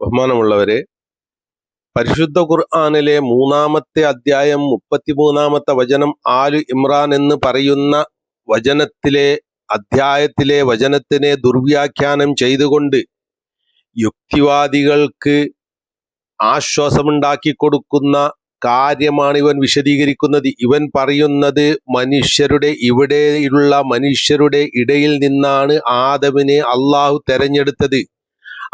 ബഹുമാനമുള്ളവരെ പരിശുദ്ധ ഖുർആാനിലെ മൂന്നാമത്തെ അധ്യായം മുപ്പത്തിമൂന്നാമത്തെ വചനം ആലു ഇമ്രാൻ എന്ന് പറയുന്ന വചനത്തിലെ അധ്യായത്തിലെ വചനത്തിനെ ദുർവ്യാഖ്യാനം ചെയ്തുകൊണ്ട് യുക്തിവാദികൾക്ക് ആശ്വാസമുണ്ടാക്കി കൊടുക്കുന്ന കാര്യമാണ് ഇവൻ വിശദീകരിക്കുന്നത്. ഇവൻ പറയുന്നത് മനുഷ്യരുടെ ഇവിടെയുള്ള മനുഷ്യരുടെ ഇടയിൽ നിന്നാണ് ആദമിനെ അള്ളാഹു തെരഞ്ഞെടുത്തത്.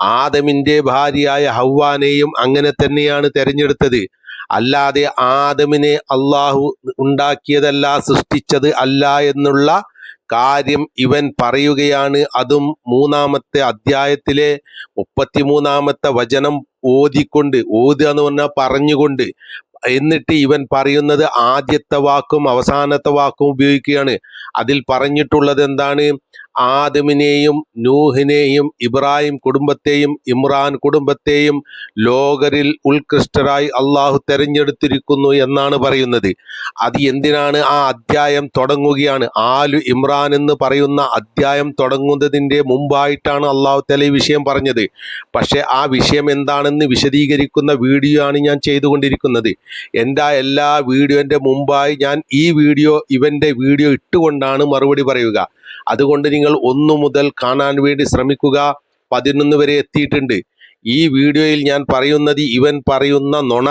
ആദമിന്റെ ഭാര്യയായ ഹവ്വാനെയും അങ്ങനെ തന്നെയാണ് തെരഞ്ഞെടുത്തത്. അല്ലാതെ ആദമിനെ അള്ളാഹു ഉണ്ടാക്കിയതല്ല സൃഷ്ടിച്ചത് അല്ല എന്നുള്ള കാര്യം ഇവൻ പറയുകയാണ്. അതും മൂന്നാമത്തെ അധ്യായത്തിലെ മുപ്പത്തിമൂന്നാമത്തെ വചനം ഓതിക്കൊണ്ട് ഓതുക എന്ന് പറഞ്ഞാൽ പറഞ്ഞുകൊണ്ട്. എന്നിട്ട് ഇവൻ പറയുന്നത് ആദ്യത്തെ വാക്കും അവസാനത്തെ വാക്കും ഉപയോഗിക്കുകയാണ്. അതിൽ പറഞ്ഞിട്ടുള്ളത് എന്താണ്? ആദമിനെയും നൂഹിനെയും ഇബ്രാഹിം കുടുംബത്തെയും ഇമ്രാൻ കുടുംബത്തെയും ലോകരിൽ ഉത്കൃഷ്ടരായി അള്ളാഹു തെരഞ്ഞെടുത്തിരിക്കുന്നു എന്നാണ് പറയുന്നത്. അത് എന്തിനാണ് ആ അധ്യായം തുടങ്ങുകയാണ്? ആലു ഇമ്രാൻ എന്ന് പറയുന്ന അധ്യായം തുടങ്ങുന്നതിന്റെ മുമ്പായിട്ടാണ് അള്ളാഹു തല ഈ വിഷയം പറഞ്ഞത്. പക്ഷേ ആ വിഷയം എന്താണെന്ന് വിശദീകരിക്കുന്ന വീഡിയോ ആണ് ഞാൻ ചെയ്തുകൊണ്ടിരിക്കുന്നത്. എന്റെ എല്ലാ വീഡിയോന്റെ മുമ്പായി ഞാൻ ഈ വീഡിയോ ഇവന്റെ വീഡിയോ ഇട്ടുകൊണ്ടാണ് മറുപടി പറയുക. അതുകൊണ്ട് നിങ്ങൾ ഒന്നു മുതൽ കാണാൻ വേണ്ടി ശ്രമിക്കുക. പതിനൊന്ന് വരെ എത്തിയിട്ടുണ്ട്. ഈ വീഡിയോയിൽ ഞാൻ പറയുന്നത് ഇവൻ പറയുന്ന നുണ.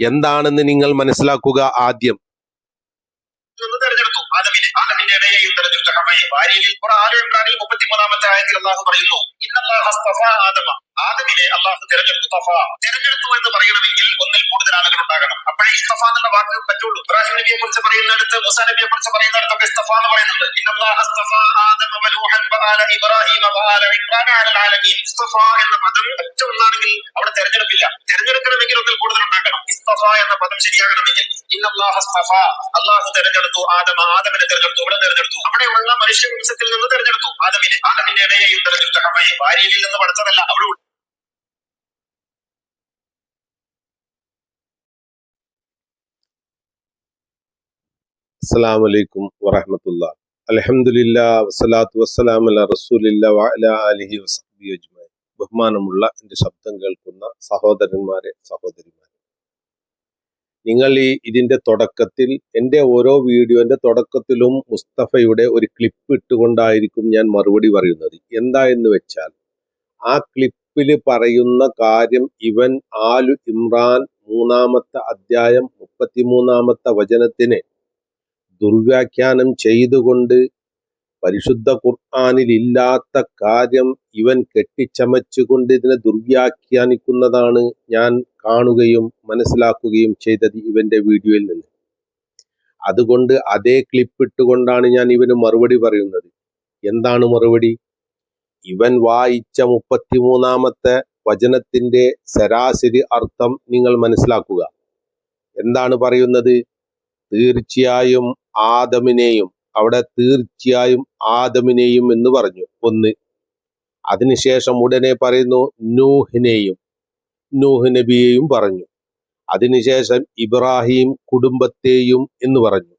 എന്താണെന്ന് നിങ്ങൾ മനസ്സിലാക്കുക ആദ്യം. ആദമിന്റെ ഇടയെയും തെരഞ്ഞെടുത്ത ഹവയെ ഭാര്യയിൽ ആരോഗ്യ ഇമ്രാനിൽ മുപ്പത്തിമൂന്നാമത്തെ ആയത്തിൽ അള്ളാഹു പറയുന്നു. ആദമിനെ അള്ളാഹു തിരഞ്ഞെടുത്തു തഫ. തിരഞ്ഞെടുത്തു എന്ന് പറയണമെങ്കിൽ ഒന്നിൽ കൂടുതൽ ആളുകൾ ഉണ്ടാകണം. അപ്പോഴേ ഇസ്തഫ എന്നുള്ള വാക്ക് പറ്റുള്ളൂ. ഇബ്രാഹിം നബിയെ കുറിച്ച് പറയുന്നിടത്ത് മുസാ നബിയെ കുറിച്ച് പറയുന്നിടത്തൊക്കെ ഇസ്തഫ എന്ന് പറയുന്നുണ്ട്. എന്ന പദം ഒറ്റ ഒന്നാണെങ്കിൽ അവിടെ തെരഞ്ഞെടുപ്പില്ല. തെരഞ്ഞെടുക്കണമെങ്കിൽ ഒന്നിൽ കൂടുതൽ ഉണ്ടാകണം എന്ന പദം ശരിയാകണമെങ്കിൽ അള്ളാഹു തെരഞ്ഞെടുത്തു ആദമ ആദമിനെ തെരഞ്ഞെടുത്തു ഇവിടെ തെരഞ്ഞെടുത്തു. അവിടെയുള്ള മനുഷ്യവംശത്തിൽ നിന്ന് തെരഞ്ഞെടുത്തു. ആദമിനെ ആദമിന്റെ ഇടയെയും തെരഞ്ഞെടുത്തു ഹമ്മയെ ഭാര്യയിൽ നിന്ന് പഠിച്ചതല്ല അവിടെ അസ്സലാമു അലൈക്കും വറഹമത്തുള്ള അലഹമുല്ല വസ്സലാത്തു വസ്സലാം അല റസൂലില്ല വഅല അലിഹി വസഹബി അജ്മഈൻ. ബഹുമാനമുള്ള എന്റെ ശബ്ദം കേൾക്കുന്ന സഹോദരന്മാരെ സഹോദരിമാരെ. നിങ്ങൾ ഈ ഇതിന്റെ തുടക്കത്തിൽ എന്റെ ഓരോ വീഡിയോന്റെ തുടക്കത്തിലും മുസ്തഫയുടെ ഒരു ക്ലിപ്പ് ഇട്ടുകൊണ്ടായിരിക്കും ഞാൻ മറുപടി പറയുന്നത്. എന്താ എന്ന് വെച്ചാൽ ആ ക്ലിപ്പിൽ പറയുന്ന കാര്യം ഇവൻ ആലു ഇമ്രാൻ മൂന്നാമത്തെ അധ്യായം മുപ്പത്തിമൂന്നാമത്തെ വചനത്തിനെ ദുർവ്യാഖ്യാനം ചെയ്തുകൊണ്ട് പരിശുദ്ധ ഖുർആാനിൽ ഇല്ലാത്ത കാര്യം ഇവൻ കെട്ടിച്ചമച്ചുകൊണ്ട് ഇതിനെ ദുർവ്യാഖ്യാനിക്കുന്നതാണ് ഞാൻ കാണുകയും മനസ്സിലാക്കുകയും ചെയ്തത് ഇവന്റെ വീഡിയോയിൽ നിന്ന്. അതുകൊണ്ട് അതേ ക്ലിപ്പ് ഇട്ടുകൊണ്ടാണ് ഞാൻ ഇവന് മറുപടി പറയുന്നത്. എന്താണ് മറുപടി? ഇവൻ വായിച്ച മുപ്പത്തിമൂന്നാമത്തെ വചനത്തിന്റെ ശരാശരി അർത്ഥം നിങ്ങൾ മനസ്സിലാക്കുക. എന്താണ് പറയുന്നത്? തീർച്ചയായും ആദമിനെയും അവിടെ തീർച്ചയായും ആദമിനെയും എന്ന് പറഞ്ഞു. ഒന്ന്. അതിനുശേഷം ഉടനെ പറയുന്നു നൂഹിനെയും. നൂഹ് നബിയെയും പറഞ്ഞു. അതിനുശേഷം ഇബ്രാഹിം കുടുംബത്തെയും എന്ന് പറഞ്ഞു.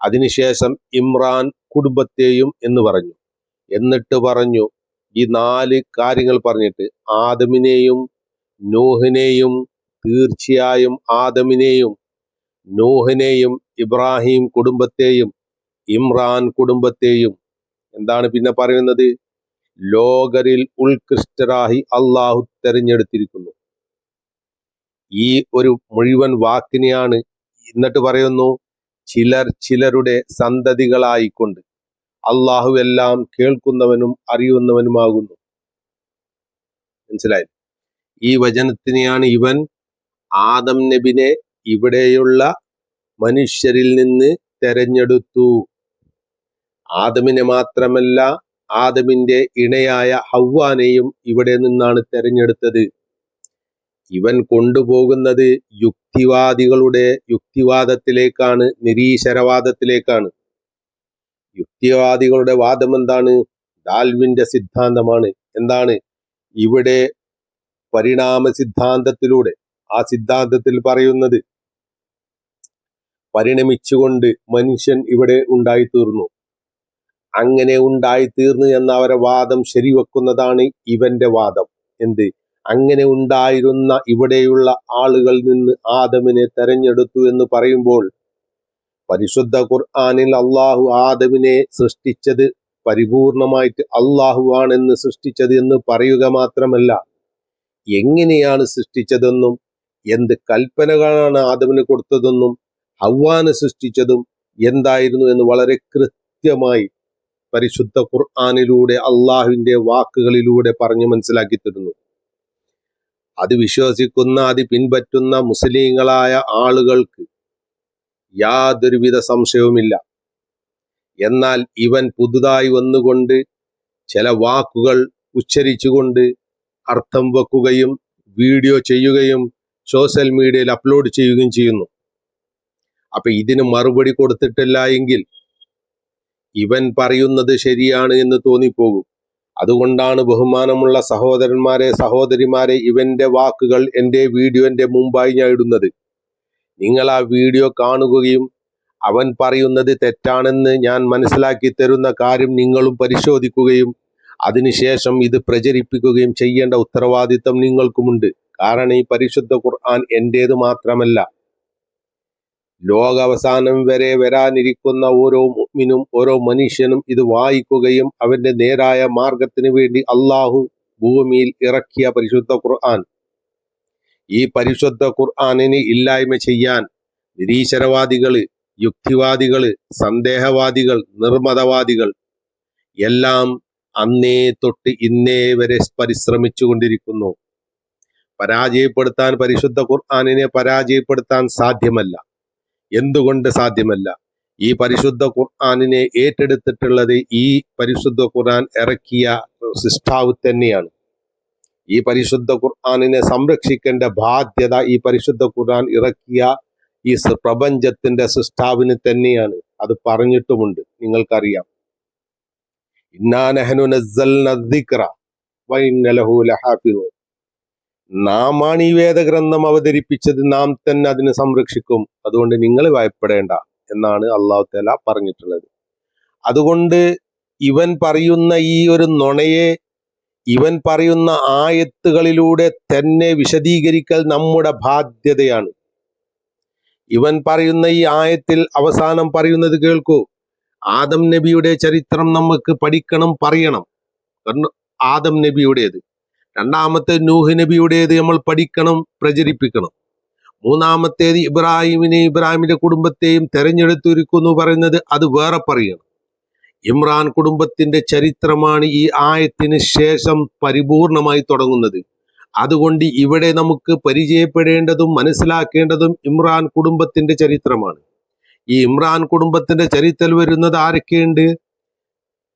അതിനുശേഷം ഇമ്രാൻ കുടുംബത്തെയും എന്ന് പറഞ്ഞു. എന്നിട്ട് പറഞ്ഞു ഈ നാല് കാര്യങ്ങൾ പറഞ്ഞിട്ട് ആദമിനെയും നൂഹിനെയും തീർച്ചയായും ആദമിനെയും നൂഹിനെയും ഇബ്രാഹിം കുടുംബത്തെയും ഇമ്രാൻ കുടുംബത്തെയും എന്താണ് പിന്നെ പറയുന്നത്? ലോകരിൽ ഉത്കൃഷ്ടരായി അള്ളാഹു തെരഞ്ഞെടുത്തിരിക്കുന്നു. ഈ ഒരു മുഴുവൻ വാക്കിനെയാണ് എന്നിട്ട് പറയുന്നു ചിലർ ചിലരുടെ സന്തതികളായിക്കൊണ്ട് അള്ളാഹു എല്ലാം കേൾക്കുന്നവനും അറിയുന്നവനുമാകുന്നു. മനസ്സിലായി? ഈ വചനത്തിനെയാണ് ഇവൻ ആദം നബിനെ ഇവിടെയുള്ള മനുഷ്യരിൽ നിന്ന് തെരഞ്ഞെടുത്തു. ആദമിനെ മാത്രമല്ല ആദമിന്റെ ഇണയായ ഹവ്വാനെയും ഇവിടെ നിന്നാണ് തെരഞ്ഞെടുത്തത്. ഇവൻ കൊണ്ടുപോകുന്നത് യുക്തിവാദികളുടെ യുക്തിവാദത്തിലേക്കാണ് നിരീശ്വരവാദത്തിലേക്കാണ്. യുക്തിവാദികളുടെ വാദം എന്താണ്? ഡാൽവിന്റെ സിദ്ധാന്തമാണ്. എന്താണ്? ഇവിടെ പരിണാമ സിദ്ധാന്തത്തിലൂടെ ആ സിദ്ധാന്തത്തിൽ പറയുന്നത് പരിണമിച്ചുകൊണ്ട് മനുഷ്യൻ ഇവിടെ ഉണ്ടായിത്തീർന്നു. അങ്ങനെ ഉണ്ടായിത്തീർന്നു എന്ന അവരെ വാദം ശരിവെക്കുന്നതാണ് ഇവന്റെ വാദം. എന്ത്? അങ്ങനെ ഉണ്ടായിരുന്ന ഇവിടെയുള്ള ആളുകൾ നിന്ന് ആദമിനെ തെരഞ്ഞെടുത്തു എന്ന് പറയുമ്പോൾ പരിശുദ്ധ ഖുർആാനിൽ അള്ളാഹു ആദമിനെ സൃഷ്ടിച്ചത് പരിപൂർണമായിട്ട് അള്ളാഹു ആണെന്ന് സൃഷ്ടിച്ചത് എന്ന് പറയുക മാത്രമല്ല എങ്ങനെയാണ് സൃഷ്ടിച്ചതെന്നും എന്ത് കൽപ്പനകളാണ് ആദമിന് കൊടുത്തതെന്നും ഹവ്വാന് സൃഷ്ടിച്ചതും എന്തായിരുന്നു എന്ന് വളരെ കൃത്യമായി പരിശുദ്ധ ഖുർആാനിലൂടെ അള്ളാഹുവിന്റെ വാക്കുകളിലൂടെ പറഞ്ഞു മനസ്സിലാക്കി തരുന്നു. അത് വിശ്വസിക്കുന്ന അത് പിൻപറ്റുന്ന മുസ്ലിങ്ങളായ ആളുകൾക്ക് യാതൊരുവിധ സംശയവുമില്ല. എന്നാൽ ഇവൻ പുതുതായി വന്നുകൊണ്ട് ചില വാക്കുകൾ ഉച്ചരിച്ചുകൊണ്ട് അർത്ഥം വെക്കുകയും വീഡിയോ ചെയ്യുകയും സോഷ്യൽ മീഡിയയിൽ അപ്ലോഡ് ചെയ്യുകയും ചെയ്യുന്നു. അപ്പൊ ഇതിന് മറുപടി കൊടുത്തിട്ടില്ല എങ്കിൽ ഇവൻ പറയുന്നത് ശരിയാണ് എന്ന് തോന്നിപ്പോകും. അതുകൊണ്ടാണ് ബഹുമാനമുള്ള സഹോദരന്മാരെ സഹോദരിമാരെ ഇവന്റെ വാക്കുകൾ എന്റെ വീഡിയോന്റെ മുമ്പായി ഞാൻ ഇടുന്നത്. നിങ്ങൾ ആ വീഡിയോ കാണുകയും അവൻ പറയുന്നത് തെറ്റാണെന്ന് ഞാൻ മനസ്സിലാക്കി തരുന്ന കാര്യം നിങ്ങളും പരിശോധിക്കുകയും അതിനുശേഷം ഇത് പ്രചരിപ്പിക്കുകയും ചെയ്യേണ്ട ഉത്തരവാദിത്തം നിങ്ങൾക്കുമുണ്ട്. കാരണം ഈ പരിശുദ്ധ ഖുർആൻ എന്റേത് മാത്രമല്ല. ലോകാവസാനം വരെ വരാനിരിക്കുന്ന ഓരോ മുഅ്മിനും ഓരോ മനുഷ്യനും ഇത് വായിക്കുകയും അവന്റെ നേരായ മാർഗത്തിന് വേണ്ടി അള്ളാഹു ഭൂമിയിൽ ഇറക്കിയ പരിശുദ്ധ ഖുർആൻ. ഈ പരിശുദ്ധ ഖുർആാനിന് ഇല്ലായ്മ ചെയ്യാൻ നിരീശ്വരവാദികൾ യുക്തിവാദികൾ സന്ദേഹവാദികൾ നിർമ്മതവാദികൾ എല്ലാം അന്നേ തൊട്ട് ഇന്നേ വരെ പരിശ്രമിച്ചു കൊണ്ടിരിക്കുന്നു. പരാജയപ്പെടുത്താൻ പരിശുദ്ധ ഖുർആാനിനെ പരാജയപ്പെടുത്താൻ സാധ്യമല്ല. എന്തുകൊണ്ട് സാധ്യമല്ല? ഈ പരിശുദ്ധ ഖുർആാനിനെ ഏറ്റെടുത്തിട്ടുള്ളത് ഈ പരിശുദ്ധ ഖുർആൻ ഇറക്കിയ സിസ്റ്റാവ് തന്നെയാണ്. ഈ പരിശുദ്ധ ഖുർആാനിനെ സംരക്ഷിക്കേണ്ട ബാധ്യത ഈ പരിശുദ്ധ ഖുർആൻ ഇറക്കിയ ഈ പ്രപഞ്ചത്തിന്റെ സിസ്റ്റാവിന് തന്നെയാണ്. അത് പറഞ്ഞിട്ടുമുണ്ട്. നിങ്ങൾക്കറിയാം. ഇന്നാനഹനു നഹ്നു നസ്സൽന ദിക്റ വഇന്ന ലഹു ലഹാഫിളൂൻ നാമാണ് ഈ വേദഗ്രന്ഥം അവതരിപ്പിച്ചത് നാം തന്നെ അതിനെ സംരക്ഷിക്കും. അതുകൊണ്ട് നിങ്ങൾ ഭയപ്പെടേണ്ട എന്നാണ് അള്ളാഹു തല പറഞ്ഞിട്ടുള്ളത്. അതുകൊണ്ട് ഇവൻ പറയുന്ന ഈ ഒരു നുണയെ ഇവൻ പറയുന്ന ആയത്തുകളിലൂടെ തന്നെ വിശദീകരിക്കൽ നമ്മുടെ ബാധ്യതയാണ്. ഇവൻ പറയുന്ന ഈ ആയത്തിൽ അവസാനം പറയുന്നത് കേൾക്കൂ. ആദം നബിയുടെ ചരിത്രം നമുക്ക് പഠിക്കണം പറയണം. കാരണം ആദം നബിയുടേത്. രണ്ടാമത്തെ നൂഹ് നബിയുടേത് നമ്മൾ പഠിക്കണം പ്രചരിപ്പിക്കണം. മൂന്നാമത്തേത് ഇബ്രാഹിമിനെ ഇബ്രാഹിമിന്റെ കുടുംബത്തെയും തെരഞ്ഞെടുത്തിരിക്കുന്നു പറയുന്നത് അത് വേറെ പറയണം. ഇമ്രാൻ കുടുംബത്തിന്റെ ചരിത്രമാണ് ഈ ആയത്തിന് ശേഷം പരിപൂർണമായി തുടങ്ങുന്നത്. അതുകൊണ്ട് ഇവിടെ നമുക്ക് പരിചയപ്പെടേണ്ടതും മനസ്സിലാക്കേണ്ടതും ഇമ്രാൻ കുടുംബത്തിന്റെ ചരിത്രമാണ്. ഈ ഇമ്രാൻ കുടുംബത്തിന്റെ ചരിത്രത്തിൽ വരുന്നത് ആരൊക്കെയുണ്ട്?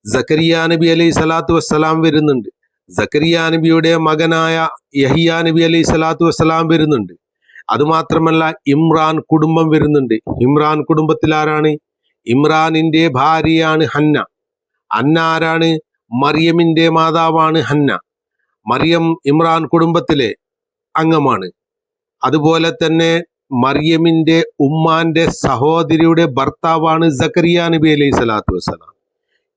സക്കരിയ നബി അലൈഹി സ്വലാത്തു വസ്സലാം വരുന്നുണ്ട്. സക്കരിയ നബിയുടെ മകനായ യഹിയ നബി അലൈഹി സ്വലാത്തു വസ്സലാം വരുന്നുണ്ട്. അതുമാത്രമല്ല ഇമ്രാൻ കുടുംബം വരുന്നുണ്ട്. ഇമ്രാൻ കുടുംബത്തിൽ ആരാണ്? ഇമ്രാനിന്റെ ഭാര്യയാണ് ഹന്ന. അന്ന ആരാണ്? മറിയമിന്റെ മാതാവാണ് ഹന്ന. മറിയം ഇമ്രാൻ കുടുംബത്തിലെ അംഗമാണ്. അതുപോലെ തന്നെ മറിയമിന്റെ ഉമ്മാന്റെ സഹോദരിയുടെ ഭർത്താവാണ് സക്കരിയ നബി അലൈഹി സ്വലാത്തു വസ്സലാം.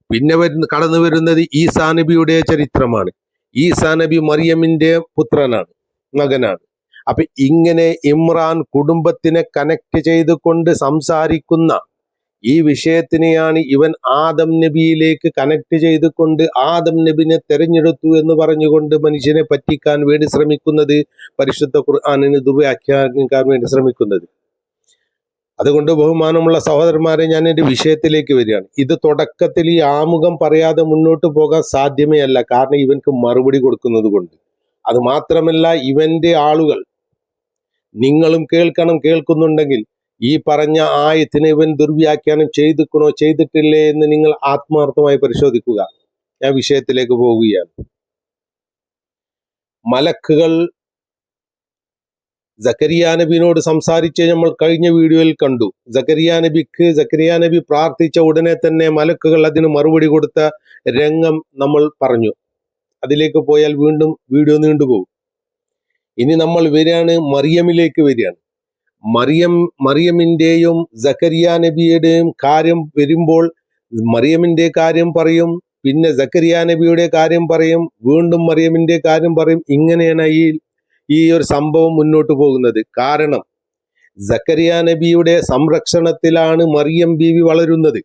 പിന്നെ വരുന്ന കടന്നു വരുന്നത് ഈസാ നബിയുടെ ചരിത്രമാണ്. ഈസാ നബി മറിയമിന്റെ പുത്രനാണ് മകനാണ്. അപ്പൊ ഇങ്ങനെ ഇമ്രാൻ കുടുംബത്തിനെ കണക്ട് ചെയ്തുകൊണ്ട് സംസാരിക്കുന്ന ഈ വിഷയത്തിനെയാണ് ഇവൻ ആദം നബിയിലേക്ക് കണക്ട് ചെയ്തുകൊണ്ട് ആദം നബിനെ തെരഞ്ഞെടുത്തു എന്ന് പറഞ്ഞുകൊണ്ട് മനുഷ്യനെ പറ്റിക്കാൻ വേണ്ടി ശ്രമിക്കുന്നത് പരിശുദ്ധ ഖുർആാനിന് ദുർവ്യാഖ്യാനിക്കാൻ വേണ്ടി ശ്രമിക്കുന്നത്. അതുകൊണ്ട് ബഹുമാനമുള്ള സഹോദരന്മാരെ ഞാൻ എന്റെ വിഷയത്തിലേക്ക് വരികയാണ്. ഇത് തുടക്കത്തിൽ ഈ ആമുഖം പറയാതെ മുന്നോട്ട് പോകാൻ സാധ്യമേ അല്ല. കാരണം ഇവൻക്ക് മറുപടി കൊടുക്കുന്നത് കൊണ്ട്. അത് മാത്രമല്ല ഇവന്റെ ആളുകൾ നിങ്ങളും കേൾക്കണം കേൾക്കുന്നുണ്ടെങ്കിൽ ഈ പറഞ്ഞ ആയത്തിനെ ഇവൻ ദുർവ്യാഖ്യാനം ചെയ്തിക്കണോ ചെയ്തിട്ടില്ലേ എന്ന് നിങ്ങൾ ആത്മാർത്ഥമായി പരിശോധിക്കുക. ഞാൻ വിഷയത്തിലേക്ക് പോവുകയാണ്. മലക്കുകൾ സക്കരിയ നബിനോട് സംസാരിച്ച് നമ്മൾ കഴിഞ്ഞ വീഡിയോയിൽ കണ്ടു. സക്കരിയ നബിക്ക് സക്കരിയ നബി പ്രാർത്ഥിച്ച ഉടനെ തന്നെ മലക്കുകൾ അതിന് മറുപടി കൊടുത്ത രംഗം നമ്മൾ പറഞ്ഞു. അതിലേക്ക് പോയാൽ വീണ്ടും വീഡിയോ നീണ്ടുപോകും ഇനി നമ്മൾ വരികയാണ് മറിയമിലേക്ക് വരികയാണ്. മറിയം മറിയമിന്റെയും സക്കരിയ നബിയുടെയും കാര്യം വരുമ്പോൾ മറിയമിന്റെ കാര്യം പറയും പിന്നെ സക്കരിയ നബിയുടെ കാര്യം പറയും വീണ്ടും മറിയമിന്റെ കാര്യം പറയും. ഇങ്ങനെയാണ് ഈ ഈ ഒരു സംഭവം മുന്നോട്ട് പോകുന്നത്. കാരണം ജക്കരിയ നബിയുടെ സംരക്ഷണത്തിലാണ് മറിയം ബീവി വളരുന്നത്.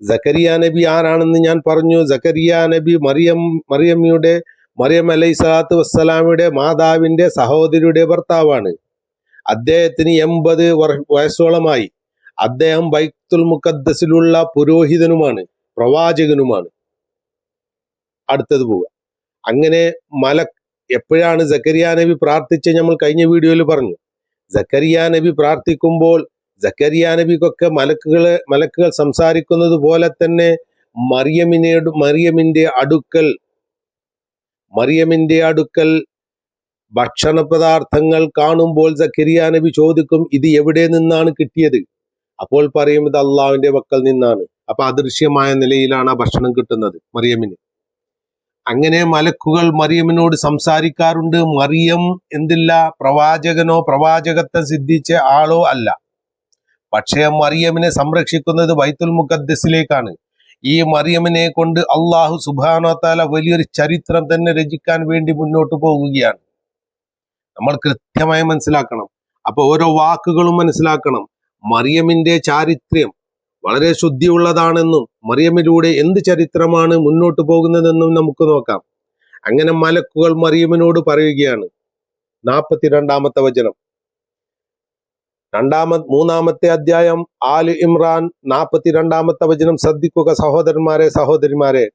ജക്കരിയ നബി ആരാണെന്ന് ഞാൻ പറഞ്ഞു. ജക്കരിയ നബി മറിയം മറിയമ്മയുടെ മറിയം അലൈഹി സ്വലാത്തു വസ്സലാമിയുടെ മാതാവിന്റെ സഹോദരിയുടെ ഭർത്താവാണ്. അദ്ദേഹത്തിന് എൺപത് വയസ്സോളമായി. അദ്ദേഹം ബൈത്തുൽ മുഖദ്ദസിലുള്ള പുരോഹിതനുമാണ് പ്രവാചകനുമാണ്. അടുത്തത് പോവുക. അങ്ങനെ മല എപ്പോഴാണ് സക്കരിയ നബി പ്രാർത്ഥിച്ച് നമ്മൾ കഴിഞ്ഞ വീഡിയോയിൽ പറഞ്ഞു. സക്കരിയ നബി പ്രാർത്ഥിക്കുമ്പോൾ സക്കരിയ നബിക്കൊക്കെ മലക്കുകളെ മലക്കുകൾ സംസാരിക്കുന്നത് പോലെ തന്നെ മറിയമിനെ മറിയമിന്റെ അടുക്കൽ മറിയമിന്റെ അടുക്കൽ ഭക്ഷണ പദാർത്ഥങ്ങൾ കാണുമ്പോൾ സക്കരിയ നബി ചോദിക്കും ഇത് എവിടെ നിന്നാണ് കിട്ടിയത്? അപ്പോൾ പറയും ഇത് അള്ളാവിന്റെ പക്കൽ നിന്നാണ്. അപ്പൊ അദൃശ്യമായ നിലയിലാണ് ആ ഭക്ഷണം കിട്ടുന്നത് മറിയമിന്. അങ്ങനെ മലക്കുകൾ മറിയമിനോട് സംസാരിക്കാറുണ്ട്. മറിയം എന്തില്ല? പ്രവാചകനോ പ്രവാചകത്വം സിദ്ധിച്ച ആളോ അല്ല. പക്ഷേ മറിയമിനെ സംരക്ഷിക്കുന്നത് ബൈത്തുൽ മുഖദ്സിലേക്കാണ് ഈ മറിയമിനെ കൊണ്ട് അള്ളാഹു സുബാനോ താല വലിയൊരു ചരിത്രം തന്നെ രചിക്കാൻ വേണ്ടി മുന്നോട്ട് പോകുകയാണ് നമ്മൾ കൃത്യമായി മനസ്സിലാക്കണം. അപ്പൊ ഓരോ വാക്കുകളും മനസ്സിലാക്കണം. മറിയമിന്റെ ചാരിത്രം വളരെ ശുദ്ധിയുള്ളതാണെന്നും മറിയമിലൂടെ എന്ത് ചരിത്രമാണ് മുന്നോട്ട് പോകുന്നതെന്നും നമുക്ക് നോക്കാം. അങ്ങനെ മലക്കുകൾ മറിയമിനോട് പറയുകയാണ്. നാൽപ്പത്തിരണ്ടാമത്തെ വചനം. രണ്ടാമ മൂന്നാമത്തെ അധ്യായം ആൽ ഇമ്രാൻ നാൽപ്പത്തിരണ്ടാമത്തെ വചനം ശ്രദ്ധിക്കുക സഹോദരന്മാരെ സഹോദരിമാരെ.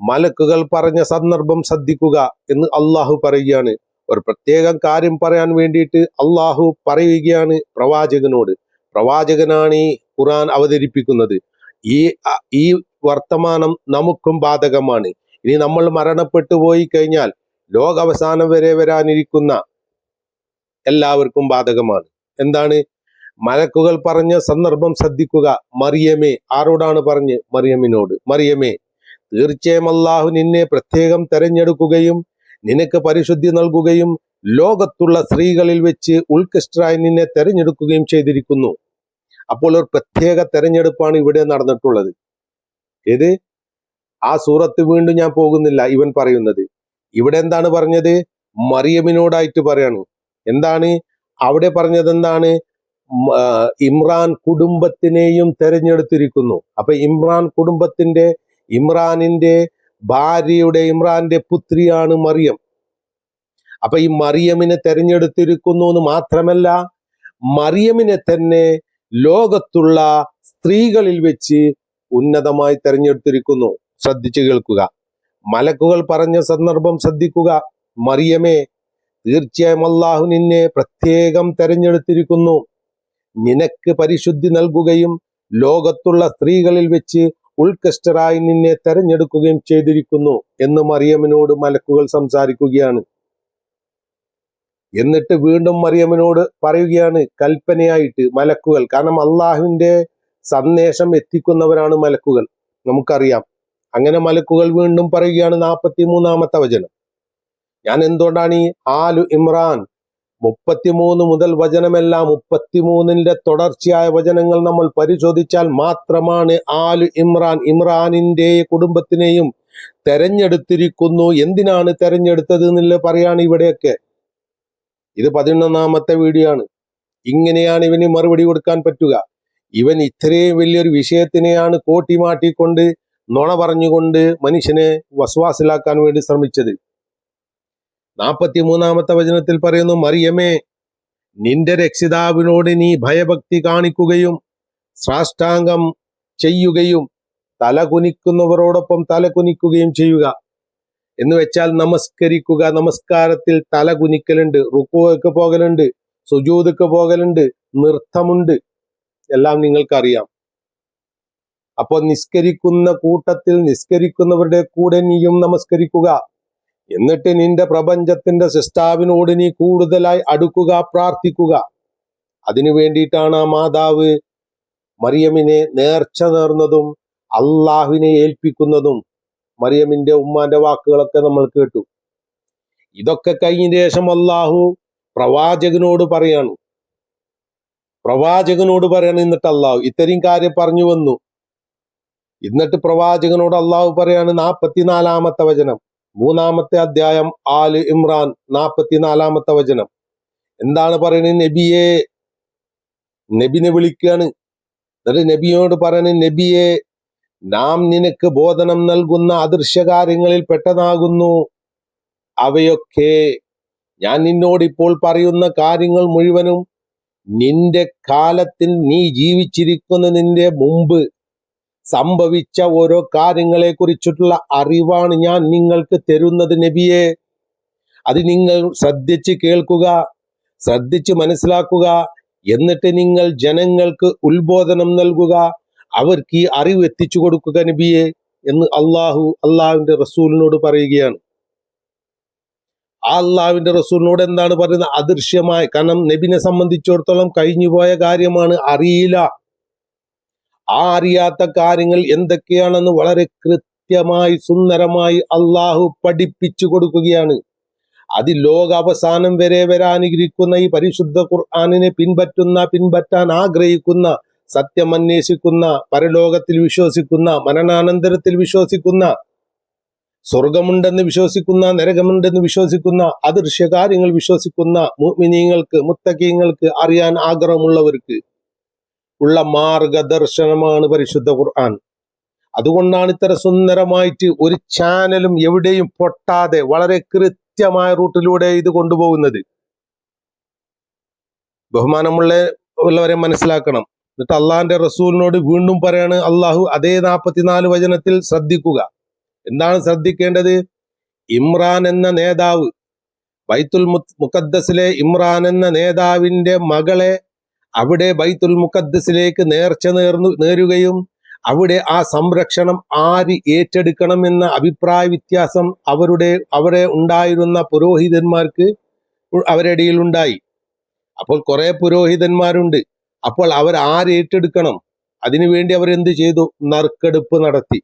മലക്കുകൾ പറഞ്ഞ സന്ദർഭം ശ്രദ്ധിക്കുക എന്ന് അള്ളാഹു പറയുകയാണ്. ഒരു പ്രത്യേകം കാര്യം പറയാൻ വേണ്ടിയിട്ട് അള്ളാഹു പറയുകയാണ് പ്രവാചകനോട്. പ്രവാചകനാണ് ഖുറാൻ അവതരിപ്പിക്കുന്നത്. ഈ ഈ വർത്തമാനം നമുക്കും ബാധകമാണ്. ഇനി നമ്മൾ മരണപ്പെട്ടു പോയി കഴിഞ്ഞാൽ ലോകാവസാനം വരെ വരാനിരിക്കുന്ന എല്ലാവർക്കും ബാധകമാണ്. എന്താണ്? മലക്കുകൾ പറഞ്ഞ സന്ദർഭം ശ്രദ്ധിക്കുക. മറിയമേ ആരോടാണ് പറഞ്ഞ്? മറിയമ്മിനോട്. മറിയമേ തീർച്ചയായും അള്ളാഹു നിന്നെ പ്രത്യേകം തെരഞ്ഞെടുക്കുകയും നിനക്ക് പരിശുദ്ധി നൽകുകയും ലോകത്തുള്ള സ്ത്രീകളിൽ വെച്ച് ഉത്കൃഷ്ടരായി നിന്നെ തെരഞ്ഞെടുക്കുകയും ചെയ്തിരിക്കുന്നു. അപ്പോൾ ഒരു പ്രത്യേക തെരഞ്ഞെടുപ്പാണ് ഇവിടെ നടന്നിട്ടുള്ളത്. ഏത്? ആ സൂറത്ത് വീണ്ടും ഞാൻ പോകുന്നില്ല ഇവൻ പറയുന്നത്. ഇവിടെ എന്താണ് പറഞ്ഞത്? മറിയമിനോടായിട്ട് പറയാണ്. എന്താണ്? അവിടെ പറഞ്ഞത് എന്താണ് ഇമ്രാൻ കുടുംബത്തിനെയും തെരഞ്ഞെടുത്തിരിക്കുന്നു. അപ്പൊ ഇമ്രാൻ കുടുംബത്തിന്റെ ഇമ്രാനിന്റെ ഭാര്യയുടെ ഇമ്രാന്റെ പുത്രിയാണ് മറിയം. അപ്പൊ ഈ മറിയമിനെ തെരഞ്ഞെടുത്തിരിക്കുന്നു എന്ന് മാത്രമല്ല മറിയമിനെ തന്നെ ലോകത്തുള്ള സ്ത്രീകളിൽ വെച്ച് ഉന്നതമായി തെരഞ്ഞെടുത്തിരിക്കുന്നു. ശ്രദ്ധിച്ചു കേൾക്കുക. മലക്കുകൾ പറഞ്ഞ സന്ദർഭം ശ്രദ്ധിക്കുക. മറിയമേ തീർച്ചയായും അള്ളാഹു നിന്നെ പ്രത്യേകം തെരഞ്ഞെടുത്തിരിക്കുന്നു. നിനക്ക് പരിശുദ്ധി നൽകുകയും ലോകത്തുള്ള സ്ത്രീകളിൽ വെച്ച് ഉത്കൃഷ്ടരായി നിന്നെ തെരഞ്ഞെടുക്കുകയും ചെയ്തിരിക്കുന്നു എന്ന് മറിയമ്മിനോട് മലക്കുകൾ സംസാരിക്കുകയാണ്. എന്നിട്ട് വീണ്ടും മറിയമ്മനോട് പറയുകയാണ് കൽപ്പനയായിട്ട് മലക്കുകൾ. കാരണം അള്ളാഹുവിന്റെ സന്ദേശം എത്തിക്കുന്നവരാണ് മലക്കുകൾ. നമുക്കറിയാം. അങ്ങനെ മലക്കുകൾ വീണ്ടും പറയുകയാണ് നാൽപ്പത്തി മൂന്നാമത്തെ വചനം. ഞാൻ എന്തുകൊണ്ടാണ് ഈ ആലു ഇമ്രാൻ മുപ്പത്തിമൂന്ന് മുതൽ വചനമെല്ലാം മുപ്പത്തിമൂന്നിന്റെ തുടർച്ചയായ വചനങ്ങൾ നമ്മൾ പരിശോധിച്ചാൽ മാത്രമാണ് ആലു ഇമ്രാൻ ഇമ്രാനിന്റെ കുടുംബത്തിനെയും തെരഞ്ഞെടുത്തിരിക്കുന്നു. എന്തിനാണ് തെരഞ്ഞെടുത്തത് എന്നുള്ള പറയാണ് ഇവിടെയൊക്കെ. ഇത് പതിനൊന്നാമത്തെ വീഡിയോ ആണ്. ഇങ്ങനെയാണ് ഇവന് മറുപടി കൊടുക്കാൻ പറ്റുക. ഇവൻ ഇത്രയും വലിയൊരു വിഷയത്തിനെയാണ് കോട്ടി മാറ്റിക്കൊണ്ട് നുണ പറഞ്ഞുകൊണ്ട് മനുഷ്യനെ വസ്വാസിലാക്കാൻ വേണ്ടി ശ്രമിച്ചത്. നാൽപ്പത്തി മൂന്നാമത്തെ വചനത്തിൽ പറയുന്നു മറിയമേ നിന്റെ രക്ഷിതാവിനോട് നീ ഭയഭക്തി കാണിക്കുകയും സാഷ്ടാംഗം ചെയ്യുകയും തല കുനിക്കുന്നവരോടൊപ്പം തല കുനിക്കുകയും ചെയ്യുക. എന്ന് വെച്ചാൽ നമസ്കരിക്കുക നമസ്കാരത്തിൽ തല കുനിക്കലുണ്ട് റുക്കുവൊക്കെ പോകലുണ്ട് സുജൂതൊക്കെ പോകലുണ്ട് നൃത്തമുണ്ട്. എല്ലാം നിങ്ങൾക്കറിയാം. അപ്പോൾ നിസ്കരിക്കുന്ന കൂട്ടത്തിൽ നിസ്കരിക്കുന്നവരുടെ കൂടെ നീയും നമസ്കരിക്കുക. എന്നിട്ട് നിന്റെ പ്രപഞ്ചത്തിന്റെ സിസ്റ്റാവിനോട് നീ കൂടുതലായി അടുക്കുക പ്രാർത്ഥിക്കുക. അതിനു വേണ്ടിയിട്ടാണ് ആ മാതാവ് മറിയമിനെ നേർച്ച നേർന്നതും അള്ളാഹുവിനെ ഏൽപ്പിക്കുന്നതും. മറിയമിന്റെ ഉമ്മാന്റെ വാക്കുകളൊക്കെ നമ്മൾ കേട്ടു. ഇതൊക്കെ കഴിഞ്ഞ ശേഷം അള്ളാഹു പ്രവാചകനോട് പറയാണ്. പ്രവാചകനോട് പറയണം എന്നിട്ട് അള്ളാഹു ഇത്രയും കാര്യം പറഞ്ഞു വന്നു. എന്നിട്ട് പ്രവാചകനോട് അള്ളാഹു പറയാണ് നാപ്പത്തിനാലാമത്തെ വചനം. മൂന്നാമത്തെ അധ്യായം ആൽ ഇമ്രാൻ നാപ്പത്തിനാലാമത്തെ വചനം. എന്താണ് പറയുന്നത് നബിയെ? നബിനെ വിളിക്കുകയാണ് എന്നിട്ട് നബിയോട് പറയുന്നത് നബിയെ നാം നിനക്ക് ബോധനം നൽകുന്ന അദൃശ്യകാര്യങ്ങളിൽ പെട്ടതാകുന്നു. അവയൊക്കെ ഞാൻ നിന്നോടിപ്പോൾ പറയുന്ന കാര്യങ്ങൾ മുഴുവനും നിന്റെ കാലത്തിൽ നീ ജീവിച്ചിരിക്കുന്നതിന്റെ മുമ്പ് സംഭവിച്ച ഓരോ കാര്യങ്ങളെ കുറിച്ചിട്ടുള്ള അറിവാണ് ഞാൻ നിങ്ങൾക്ക് തരുന്നത് നബിയെ. അത് നിങ്ങൾ ശ്രദ്ധിച്ച് കേൾക്കുക ശ്രദ്ധിച്ച് മനസ്സിലാക്കുക. എന്നിട്ട് നിങ്ങൾ ജനങ്ങൾക്ക് ഉത്ബോധനം നൽകുക. അവർക്ക് ഈ അറിവ് എത്തിച്ചു കൊടുക്കുക നബിയെ എന്ന് അള്ളാഹു അള്ളാഹുവിന്റെ റസൂലിനോട് പറയുകയാണ്. ആ അള്ളാഹുവിന്റെ റസൂലിനോട് എന്താണ് പറയുന്നത്? അദൃശ്യമായ കാരണം നബിനെ സംബന്ധിച്ചിടത്തോളം കഴിഞ്ഞുപോയ കാര്യമാണ് അറിയില്ല. ആ അറിയാത്ത കാര്യങ്ങൾ എന്തൊക്കെയാണെന്ന് വളരെ കൃത്യമായി സുന്ദരമായി അള്ളാഹു പഠിപ്പിച്ചു കൊടുക്കുകയാണ്. അത് ലോക അവസാനം വരെ വരാനിരിക്കുന്ന ഈ പരിശുദ്ധ ഖുർആാനിനെ പിൻപറ്റുന്ന പിൻപറ്റാൻ ആഗ്രഹിക്കുന്ന സത്യം അന്വേഷിക്കുന്ന പരലോകത്തിൽ വിശ്വസിക്കുന്ന മരണാനന്തരത്തിൽ വിശ്വസിക്കുന്ന സ്വർഗമുണ്ടെന്ന് വിശ്വസിക്കുന്ന നരകമുണ്ടെന്ന് വിശ്വസിക്കുന്ന അദൃശ്യ കാര്യങ്ങൾ വിശ്വസിക്കുന്ന മുഅ്മിനീങ്ങൾക്ക് മുത്തകീങ്ങൾക്ക് അറിയാൻ ആഗ്രഹമുള്ളവർക്ക് ഉള്ള മാർഗദർശനമാണ് പരിശുദ്ധ ഖുർആൻ. അതുകൊണ്ടാണ് ഇത്ര സുന്ദരമായിട്ട് ഒരു ചാനലും എവിടെയും പൊട്ടാതെ വളരെ കൃത്യമായ റൂട്ടിലൂടെ ഇത് കൊണ്ടുപോകുന്നത്. ബഹുമാനമുള്ള ഉള്ളവരെ മനസ്സിലാക്കണം. എന്നിട്ട് അള്ളാഹിന്റെ റസൂലിനോട് വീണ്ടും പറയാണ് അള്ളാഹു അതേ നാൽപ്പത്തിനാല് വചനത്തിൽ ശ്രദ്ധിക്കുക. എന്താണ് ശ്രദ്ധിക്കേണ്ടത്? ഇമ്രാൻ എന്ന നേതാവ് ബൈത്തുൽ മുഖദ്ദസിലെ ഇമ്രാൻ എന്ന നേതാവിന്റെ മകളെ അവിടെ ബൈത്തുൽ മുഖദ്ദസിലേക്ക് നേർച്ച നേർന്നു നേരുകയും അവിടെ ആ സംരക്ഷണം ആര് ഏറ്റെടുക്കണം എന്ന അഭിപ്രായ വ്യത്യാസം അവരുടെ അവിടെ ഉണ്ടായിരുന്ന പുരോഹിതന്മാർക്ക് അവരുടെ ഇടയിൽ ഉണ്ടായി. അപ്പോൾ കുറെ പുരോഹിതന്മാരുണ്ട്. അപ്പോൾ അവർ ആരേറ്റെടുക്കണം അതിനുവേണ്ടി അവർ എന്ത് ചെയ്തു? നറുക്കെടുപ്പ് നടത്തി.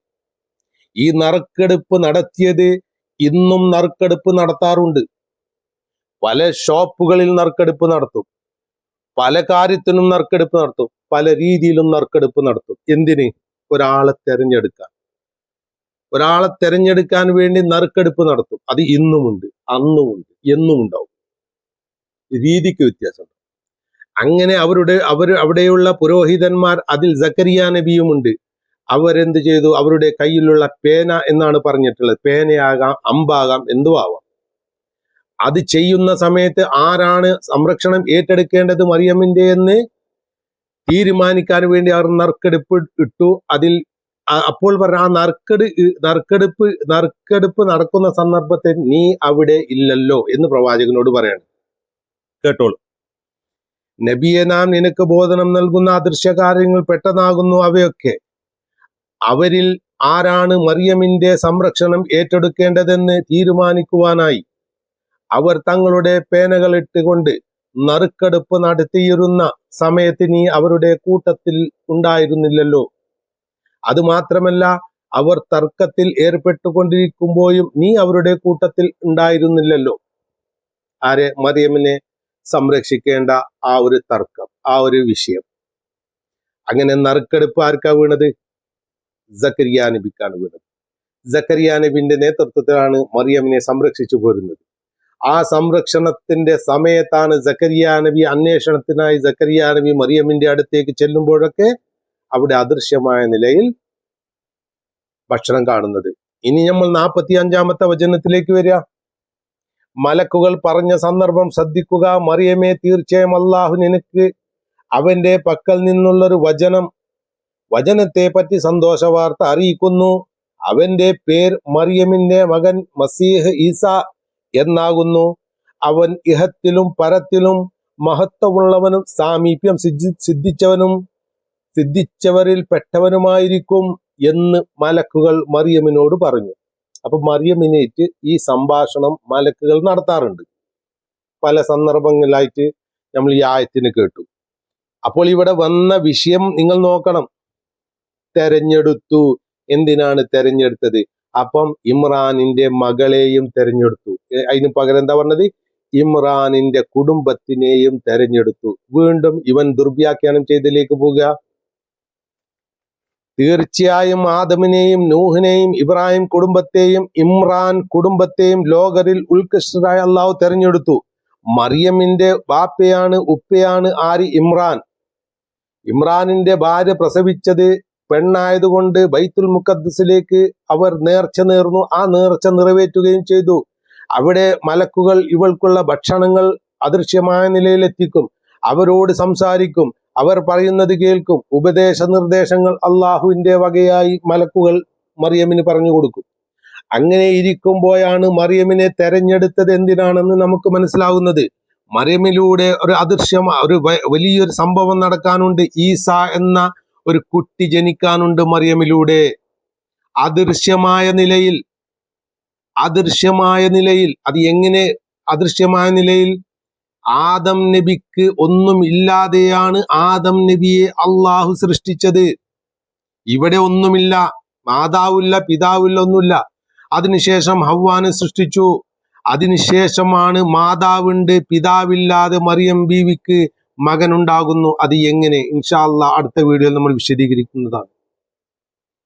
ഈ നറുക്കെടുപ്പ് നടത്തിയത് ഇന്നും നറുക്കെടുപ്പ് നടത്താറുണ്ട്. പല ഷോപ്പുകളിൽ നറുക്കെടുപ്പ് നടത്തും. പല കാര്യത്തിനും നറുക്കെടുപ്പ് നടത്തും. പല രീതിയിലും നറുക്കെടുപ്പ് നടത്തും. എന്തിന്? ഒരാളെ തെരഞ്ഞെടുക്കാൻ. ഒരാളെ തെരഞ്ഞെടുക്കാൻ വേണ്ടി നറുക്കെടുപ്പ് നടത്തും. അത് ഇന്നുമുണ്ട് അന്നുമുണ്ട് എന്നും ഉണ്ടാവും രീതിക്ക് വ്യത്യാസമുണ്ട്. അങ്ങനെ അവരുടെ അവർ അവിടെയുള്ള പുരോഹിതന്മാർ അതിൽ സക്കരിയ നബിയുമുണ്ട് അവരെന്ത് ചെയ്തു? അവരുടെ കയ്യിലുള്ള പേന എന്നാണ് പറഞ്ഞിട്ടുള്ളത്. പേനയാകാം അമ്പാകാം എന്തും ആവാം. അത് ചെയ്യുന്ന സമയത്ത് ആരാണ് സംരക്ഷണം ഏറ്റെടുക്കേണ്ടത് മറിയമ്മിന്റെ എന്ന് തീരുമാനിക്കാൻ വേണ്ടി അവർ നറുക്കെടുപ്പ് ഇട്ടു. അതിൽ അപ്പോൾ പറഞ്ഞ ആ നറുക്കെടു നറുക്കെടുപ്പ് നറുക്കെടുപ്പ് നടക്കുന്ന സന്ദർഭത്തിൽ നീ അവിടെ ഇല്ലല്ലോ എന്ന് പ്രവാചകനോട് പറയാണ്. കേട്ടോളൂ. നബിയെ നാം നിനക്ക് ബോധനം നൽകുന്ന അദൃശ്യകാര്യങ്ങൾ പെട്ടെന്നാകുന്നു അവയൊക്കെ. അവരിൽ ആരാണ് മറിയമിന്റെ സംരക്ഷണം ഏറ്റെടുക്കേണ്ടതെന്ന് തീരുമാനിക്കുവാനായി. അവർ തങ്ങളുടെ പേനകൾ ഇട്ടുകൊണ്ട് നറുക്കെടുപ്പ് നടത്തിയിരുന്ന സമയത്ത് നീ അവരുടെ കൂട്ടത്തിൽ ഉണ്ടായിരുന്നില്ലല്ലോ. അതുമാത്രമല്ല അവർ തർക്കത്തിൽ ഏർപ്പെട്ടുകൊണ്ടിരിക്കുമ്പോഴും നീ അവരുടെ കൂട്ടത്തിൽ ഉണ്ടായിരുന്നില്ലല്ലോ. ആരെ? മറിയമ്മിനെ സംരക്ഷിക്കേണ്ട ആ ഒരു തർക്കം ആ ഒരു വിഷയം. അങ്ങനെ നറുക്കെടുപ്പ് ആർക്കാ വീണത്? സക്കരിയ നബിക്കാണ് വീണത്. സക്കരിയ നബിന്റെ നേതൃത്വത്തിലാണ് മറിയമ്മിനെ സംരക്ഷിച്ചു പോരുന്നത്. ആ സംരക്ഷണത്തിന്റെ സമയത്താണ് സക്കരിയ നബി അന്വേഷണത്തിനായി സക്കരിയ നബി മറിയമ്മിന്റെ അടുത്തേക്ക് ചെല്ലുമ്പോഴൊക്കെ അവിടെ അദൃശ്യമായ നിലയിൽ ഭക്ഷണം കാണുന്നത്. ഇനി നമ്മൾ നാൽപ്പത്തി അഞ്ചാമത്തെ വചനത്തിലേക്ക് വരിക. മലക്കുകൾ പറഞ്ഞ സന്ദർഭം ശ്രദ്ധിക്കുക. മറിയമേ തീർച്ചയായും അള്ളാഹു നിനക്ക് അവന്റെ പക്കൽ നിന്നുള്ളൊരു വചനം വചനത്തെ പറ്റി സന്തോഷ വാർത്ത അറിയിക്കുന്നു. അവന്റെ പേർ മറിയമിന്റെ മകൻ മസീഹ് ഈസ എന്നാകുന്നു. അവൻ ഇഹത്തിലും പരത്തിലും മഹത്വമുള്ളവനും സാമീപ്യം സിദ്ധി സിദ്ധിച്ചവനും സിദ്ധിച്ചവരിൽ പെട്ടവനുമായിരിക്കും എന്ന് മലക്കുകൾ മറിയമിനോട് പറഞ്ഞു. അപ്പൊ മറിയമിനേറ്റ് ഈ സംഭാഷണം മലക്കുകൾ നടത്താറുണ്ട്. പല സന്ദർഭങ്ങളിലായിട്ട് നമ്മൾ ഈ ആയത്തിന് കേട്ടു. അപ്പോൾ ഇവിടെ വന്ന വിഷയം നിങ്ങൾ നോക്കണം. തെരഞ്ഞെടുത്തു. എന്തിനാണ് തെരഞ്ഞെടുത്തത്? അപ്പം ഇമ്രാനിന്റെ മകളെയും തെരഞ്ഞെടുത്തു. അതിന് പകരം എന്താ പറഞ്ഞത്? ഇമ്രാനിന്റെ കുടുംബത്തിനെയും തെരഞ്ഞെടുത്തു. വീണ്ടും ഇവൻ ദുർവ്യാഖ്യാനം ചെയ്തതിലേക്ക് പോവുക. തീർച്ചയായും ആദമിനെയും നൂഹിനെയും ഇബ്രാഹിം കുടുംബത്തെയും ഇമ്രാൻ കുടുംബത്തെയും ലോകരിൽ ഉത്കൃഷ്ടരായ അള്ളാഹു തെരഞ്ഞെടുത്തു. മറിയമ്മിന്റെ ബാപ്പയാണ് ഉപ്പയാണ് ആരി? ഇമ്രാൻ. ഇമ്രാനിന്റെ ഭാര്യ പ്രസവിച്ചത് പെണ്ണായതുകൊണ്ട് ബൈത്തുൽ മുക്കദ്സിലേക്ക് അവർ നേർച്ച നേർന്നു. ആ നേർച്ച നിറവേറ്റുകയും ചെയ്തു. അവിടെ മലക്കുകൾ ഇവൾക്കുള്ള ഭക്ഷണങ്ങൾ അദൃശ്യമായ നിലയിലെത്തിക്കും. അവരോട് സംസാരിക്കും. അവർ പറയുന്നത് കേൾക്കും. ഉപദേശ നിർദ്ദേശങ്ങൾ അള്ളാഹുവിന്റെ വകയായി മലക്കുകൾ മറിയമ്മിന് പറഞ്ഞു കൊടുക്കും. അങ്ങനെ ഇരിക്കുമ്പോഴാണ് മറിയമ്മിനെ തെരഞ്ഞെടുത്തത് എന്തിനാണെന്ന് നമുക്ക് മനസ്സിലാവുന്നത്. മറിയമ്മിലൂടെ ഒരു അദൃശ്യം ഒരു വലിയൊരു സംഭവം നടക്കാനുണ്ട്. ഈസ എന്ന ഒരു കുട്ടി ജനിക്കാനുണ്ട് മറിയമ്മിലൂടെ അദൃശ്യമായ നിലയിൽ അദൃശ്യമായ നിലയിൽ അത് എങ്ങനെ അദൃശ്യമായ നിലയിൽ ആദം നബിക്ക് ഒന്നും ഇല്ലാതെയാണ് ആദം നബിയെ അള്ളാഹു സൃഷ്ടിച്ചത്. ഇവിടെ ഒന്നുമില്ല മാതാവില്ല പിതാവില്ല ഒന്നുമില്ല. അതിനുശേഷം ഹവ്വാനെ സൃഷ്ടിച്ചു. അതിനുശേഷമാണ് മാതാവുണ്ട് പിതാവില്ലാതെ മറിയം ബീവിക്ക് മകനുണ്ടാകുന്നു. അത് എങ്ങനെ? ഇൻഷാല്ല അടുത്ത വീഡിയോയിൽ നമ്മൾ വിശദീകരിക്കുന്നതാണ്.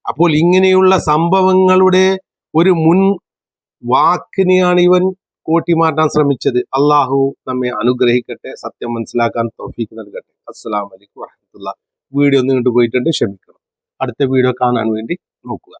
അപ്പോൾ ഇങ്ങനെയുള്ള സംഭവങ്ങളുടെ ഒരു മുൻ വാക്കിനെയാണ് ഇവൻ കൂട്ടിമാറ്റാൻ ശ്രമിച്ചത് അള്ളാഹു നമ്മെ അനുഗ്രഹിക്കട്ടെ സത്യം മനസ്സിലാക്കാൻ തോഫീക്ക് നൽകട്ടെ. അസ്സലാം വലൈക്കും വറഹമത്തുള്ള വീഡിയോ നീണ്ടു പോയിട്ടുണ്ട് ക്ഷമിക്കണം. അടുത്ത വീഡിയോ കാണാൻ വേണ്ടി നോക്കുക.